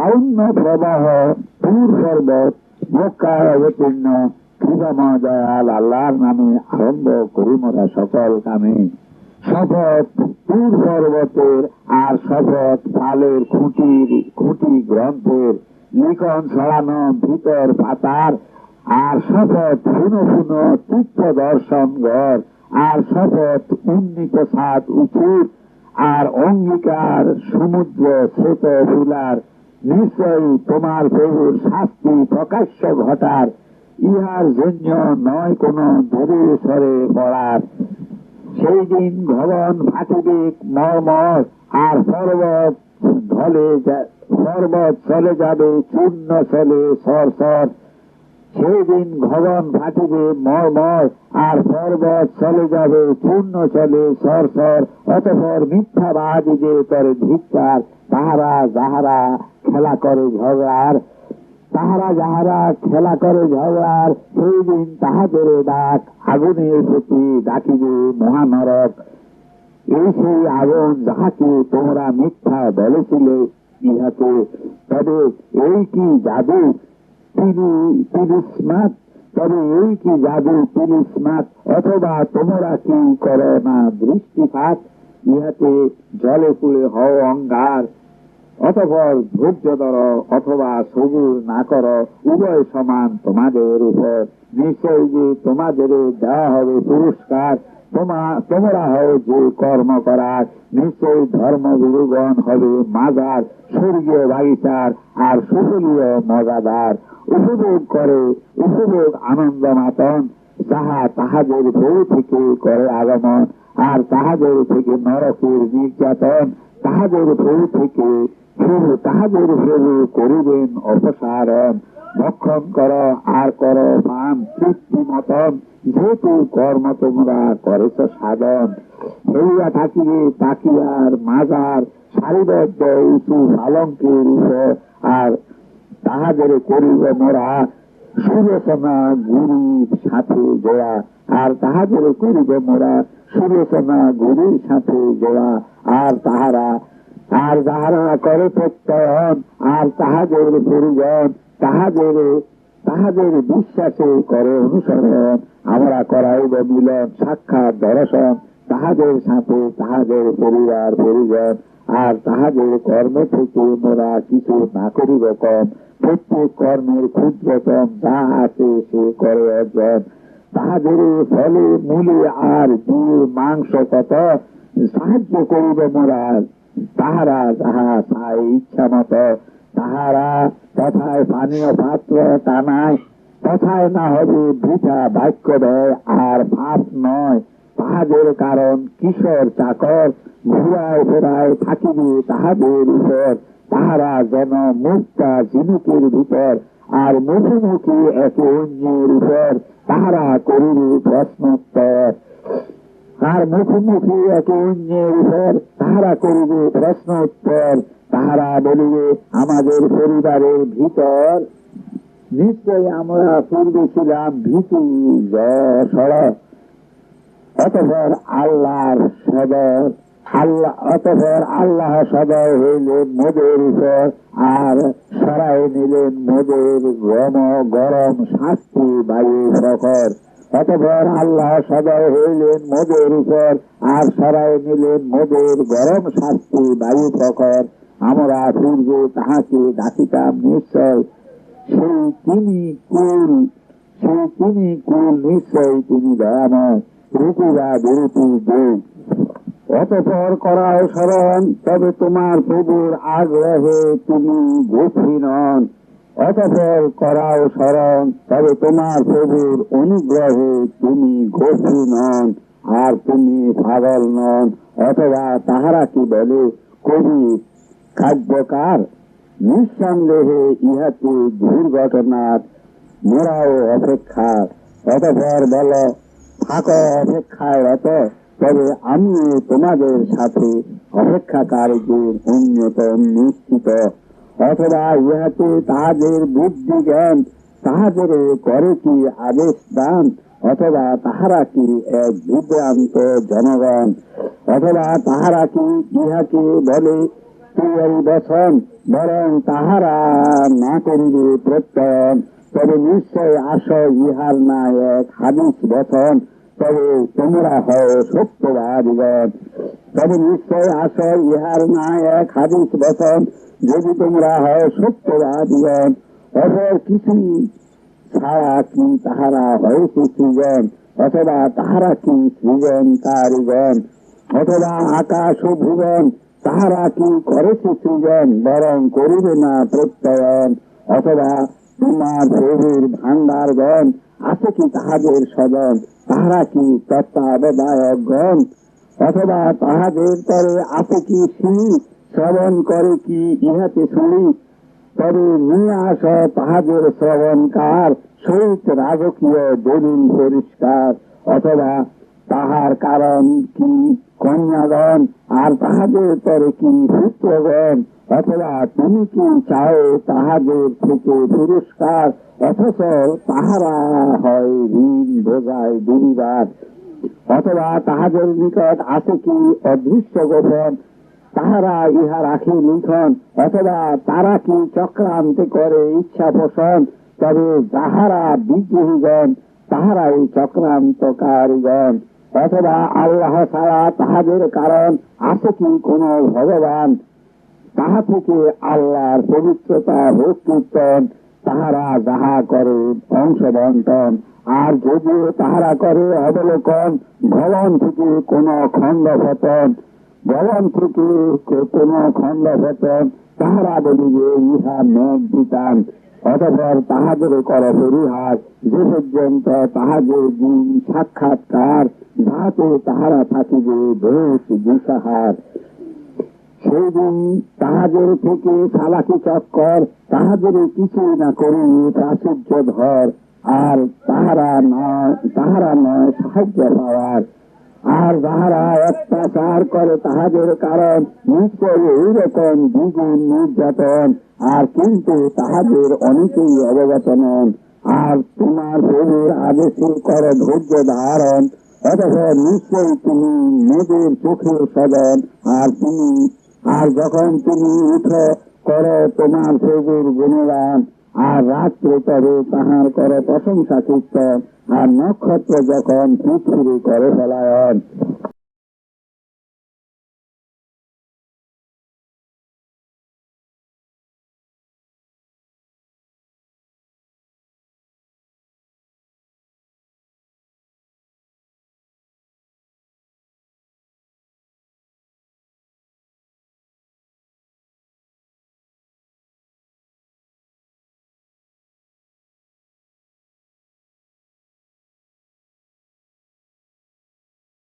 লাউন্য প্রবাহ পুর পর্বত মক্কায় অবতীর্ণ দয়াল আল্লাহর নামে আরম্ভ করি সকল কামে। শপথ পুর পর্বতের আর শপথ ফালের খুঁটির খুঁটি গ্রন্থের লিখন ছড়ানো ভিতর পাতার আর শপথ শুনো শুনো তীর্থ দর্শন ঘর আর শপথ উন্নীত সাত উঁচুর আর অঙ্গীকার সমুদ্র শ্বেত ফুলার নিশ্চয়ই তোমার প্রভুর শাস্তি প্রকাশ্য ঘটার, ইহার জন্য নয় কোন ধরে সরে পড়ার। সেই দিন ভবন ফাটিবে মর্মর আর পর্বত ঢলে পর্বত চলে যাবে চূর্ণ চলে সর সর। সেই দিন ভবন ফাটিবে মর্মর আর পর্বত চলে যাবে চূর্ণ চলে সর সর, অতপর মিথ্যাবাদীদের করে ধিক্কার, তাহারা, যাহারা খেলা করে ঝগড়ার, তাহারা যাহারা খেলা করে ঝগড়ার, সেই দিন তাহাদের ডাক আগুনের প্রতি ডাকিবে মহানরক এই সেই আগুন যাহাকে তোমরা মিথ্যা বলেছিলে ইহাকে তবে এই কি জাদু? তিনি স্মার্ট তবে এই কি জাদু? স্মার্ট অথবা তোমরা কি করো না দৃষ্টিপাত? ইহাতে জলে পুড়ে হও অঙ্গার অতপর ধৈর্য ধর অথবা সবুর না কর উভয় সমান তোমাদের উপর। নিশ্চয় যে তোমাদের দেওয়া হবে পুরস্কার, তোমা, তোমরা হও যে কর্ম করার। নিশ্চয়ই ধর্মগুরুগণ হবে মাজার, স্বর্গীয় বাগিচার আর সুফলীয় মজাদার। উপভোগ করে, উপভোগ আনন্দ মাতন তাহা তাহাদের বউ থেকে করে আগমন, আর তাহাদের থেকে নরকের নির্যাতন তাহাদের বউ থেকে তাহাদের প্রভু করিবেন অপসারণ। ভক্ষণ কর, আর কর, পান, তৃপ্তি মতন। যেহেতু কর্ম তোমরা করেছ সাধন, হইয়া থাকিবে তাকিয়ার মাজার, সারিবদ্ধ উঁচু পালঙ্কের উপর। আর তাহাদের করিব মোরা সুরচনা গুরুর সাথে জোড়া আর তাহাদের করিব মোরা সুরচনা গুরুর সাথে জোড়া আর তাহারা আর যাহারা করে প্রত্যয়ন, আর তাহাদের পরিজন, তাহাদের তাহাদের বিশ্বাসে করে অনুসরণ, আমরা করাইব মিলন, সাক্ষাৎ, দর্শন, তাহাদের সাথে তাহাদের পরিবার, পরিজন, আর তাহাদের কর্ম থেকে মোরা কিছু না করিব কম। প্রত্যেক কর্মের ক্ষুদ্রতম যা আছে সে করে অর্জন। তাহাদের ফলে মূলে আর দূর মাংস, কত সাহায্য করিব মোরা। তাহারা যাহা চাই ইচ্ছা মতো, তাহারা তথায় পানীয় পাত্র টানায় তথায় না হবে বৃথা বাক্য দেয়, আর ভাব নয়। তাহাদের কারণ কিশোর চাকর, ঘুরায় ফেরায় থাকিবে তাহাদের উপর। তাহারা যেন মুক্তা ঝিনুকের ভিতর, আর মুখোমুখি একে অন্যের উপর। তাহারা করিবে প্রশ্নোত্তর। আর মুখোমুখি একে অন্যের উপর তাহারা করিবে প্রশ্ন উত্তর তাহারা বলিবে, আমাদের পরিবারের ভিতর নিশ্চয় আমরা পূর্বে ছিলাম ভীতু সড়ক আল্লাহর সদর আল্লাহ, অতপর আল্লাহ সদয় হইলেন মোদের উপর, আর সরাই নিলেন মোদের গম গরম শাস্তি বায়ু প্রখর। অতপর আল্লাহ সদয় হইলেন মোদের উপর, আর সরাই নিলেন মোদের গরম শাস্তি বায়ু প্রখর। আমরা পূর্বে তাহাকে ডাকিতাম নিশ্চয়। সেই তিনি কুল, সেই তিনি কুল নিশ্চয় তিনি দয়াময়। রূপুরা বিরতি দেব অতপর করাও স্মরণ, তবে তোমার প্রভুর আগ্রহে তুমি গোপী নন। অতপর করাও স্মরণ, তবে তোমার প্রভুর অনুগ্রহে তুমি গোপী নন, আর তুমি পাগল নন, অথবা তাহারা কি বলে? কবি কাব্যকার নিঃসন্দেহে ইহাতে দুর্ঘটনার মোরাও অপেক্ষা। অতপর বল, থাক অপেক্ষায় রত, তবে আমি তোমাদের সাথে অপেক্ষাকারীদের উন্নতম নিশ্চিত। অথবা ইহাতে তাহাদের বুদ্ধি জ্ঞান তাহাদের করে কি আদেশ দান? অথবা তাহারা কি এক বিভ্রান্ত জনগণ? অথবা তাহারা কি ইহাকে বলে বসন, বরং তাহারা না করিবে প্রত্যয়ন? তবে নিশ্চয় আস, ইহার না এক হাদিস বসন, তবে তোমরা হও সত্যবাদীগণ। তবে নিশ্চয় আস, ইহার না এক হাদিস বসন যদি তোমরা হও সত্যবাদীগণ অপর কিছু ছাড়া কি তাহারা হয়েছে সৃজন? অথবা তাহারা কি সৃজন কারিগণ অথবা আকাশ ও ভুবন, তাহারা কি করেছে সৃজন? বরং করিবে না প্রত্যয়ন। অথবা তোমার প্রভুর ভান্ডারগণ আছে কি তাহাদের স্বজন? তাহারা কি তত্ত্বাবধায়কগণ? অথবা তাহাদের তরে আছে কি শুনি শ্রবণ করে কি ইহাতে শুনি, তবে নিয়ে আস তাহাদের শ্রবণকার, সহিত রাজকীয় দলিল পরিষ্কার, অথবা তাহার কারণ কি কন্যাগণ, আর তাহাদের তরে কি পুত্রগণ, অথবা তুমি কি চাও তাহাদের থেকে পুরস্কার, অথচ তাহারা হয় ঋণ বোঝায় দুরিবার অথবা তাহাদের নিকট আছে কি অদৃশ্য গোপন তাহারা ইহা রাখে লিখন অথবা তারা কি চক্রান্তে করে ইচ্ছা পোষণ, তবে যাহারা বিদ্রোহীগণ তাহারা এই চক্রান্তকারীগণ। অথবা আল্লাহ ছাড়া তাহাদের কারণ আছে কি কোন ভগবান? তাহা থেকে আল্লাহর পবিত্রতা হোক কীর্তন, তাহারা যাহা করে অংশ বন্টন আর যদিও তাহারা করে অবলোকন ভবন থেকে কোন খণ্ড পতন ভবন থেকে কোন খণ্ড পতন তাহারা বলিবে, ইহা মেঘ বিতান অতপর তাহাদের কর পরিহাস। যে পর্যন্ত তাহাদের সাক্ষাৎকার, যাহাতে তাহারা থাকিবে দোষ দুঃসাহার সেই দিন তাহাদের থেকে সালাকি চক্কর, তাহাদের কিছুই না করি প্রাচুর্য ধর আর তাহারা নয় তাহারা নয় সাহায্য পাওয়ার। আর যাহারা অত্যাচার করে তাহাদের কারণ নিশ্চয় এইরকম দ্বিগুণ নির্যাতন, আর কিন্তু তাহাদের অনেকেই অবগত নন আর তোমার প্রভুর আদেশে কর ধৈর্য ধারণ অথচ নিশ্চয়ই তুমি মেয়েদের চোখের সদন আর তুমি, আর যখন তুমি উঠো, করো তোমার প্রভুর গুণগান। আর রাত্রে তবে তাহার করো প্রশংসা কীর্তন আর নক্ষত্র যখন পৃথিবী করে ফেলায়ন